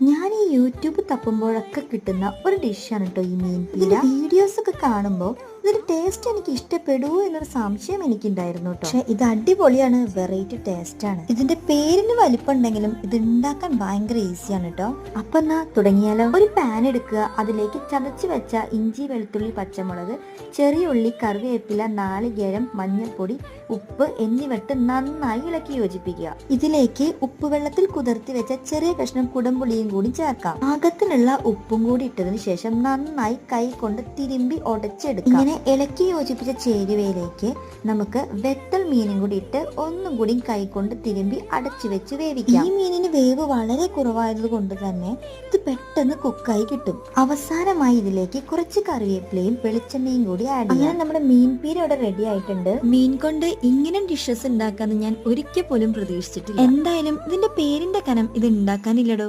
ഞാൻ ഈ യൂട്യൂബ് തപ്പുമ്പോഴൊക്കെ കിട്ടുന്ന ഒരു ഡിഷാണ് കേട്ടോ ഈ മീൻ പീര. വീഡിയോസ് ഒക്കെ കാണുമ്പോൾ ഇതിന്റെ ടേസ്റ്റ് എനിക്ക് ഇഷ്ടപ്പെടുമോ എന്നൊരു സംശയം എനിക്കുണ്ടായിരുന്നു കേട്ടോ പക്ഷെ ഇത് അടിപൊളിയാണ് വെറൈറ്റി ടേസ്റ്റാണ് ഇതിന്റെ പേരിന് വലിപ്പമുണ്ടെങ്കിലും ഇത് ഉണ്ടാക്കാൻ ഭയങ്കര ഈസിയാണ് കേട്ടോ അപ്പൊ എന്നാ തുടങ്ങിയാലോ? ഒരു പാൻ എടുക്കുക അതിലേക്ക് ചതച്ച് വെച്ച ഇഞ്ചി വെളുത്തുള്ളി പച്ചമുളക് ചെറിയ ഉള്ളി കറിവേപ്പില നാല് ഗരം മഞ്ഞൾപ്പൊടി ഉപ്പ് എന്നിവട്ട് നന്നായി ഇളക്കി യോജിപ്പിക്കുക. ഇതിലേക്ക് ഉപ്പ് വെള്ളത്തിൽ കുതിർത്തി വെച്ച ചെറിയ കഷ്ണം കുടംപുളിയും കൂടി ചേർക്കാം. പാകത്തിനുള്ള ഉപ്പും കൂടി ഇട്ടതിന് ശേഷം നന്നായി കൈ കൊണ്ട് തിരുമ്പി ഉടച്ചെടുക്കാം. ഇങ്ങനെ ഇളക്കി യോജിപ്പിച്ച ചേരുവയിലേക്ക് നമുക്ക് വെത്തൽ മീനും കൂടി ഇട്ട് ഒന്നും കൂടി കൈകൊണ്ട് തിരുമ്പി അടച്ചു വെച്ച് വേവിക്കാം. ഈ മീനിന് വേവ് വളരെ കുറവായത് കൊണ്ട് തന്നെ ഇത് പെട്ടെന്ന് കുക്കായി കിട്ടും. അവസാനമായി ഇതിലേക്ക് കുറച്ച് കറിവേപ്പിലയും വെളിച്ചെണ്ണയും കൂടി ആഡ് ചെയ്യാം. അങ്ങനെ നമ്മുടെ മീൻ പീര ഇവിടെ റെഡി ആയിട്ടുണ്ട്. മീൻ കൊണ്ട് ഇങ്ങനെ ഡിഷസ് ഉണ്ടാക്കാന്ന് ഞാൻ ഒരിക്കൽ പോലും പ്രതീക്ഷിച്ചിട്ടില്ല. എന്തായാലും ഇതിന്റെ പേരിന്റെ കനം ഇത് ഉണ്ടാക്കാനില്ലടോ.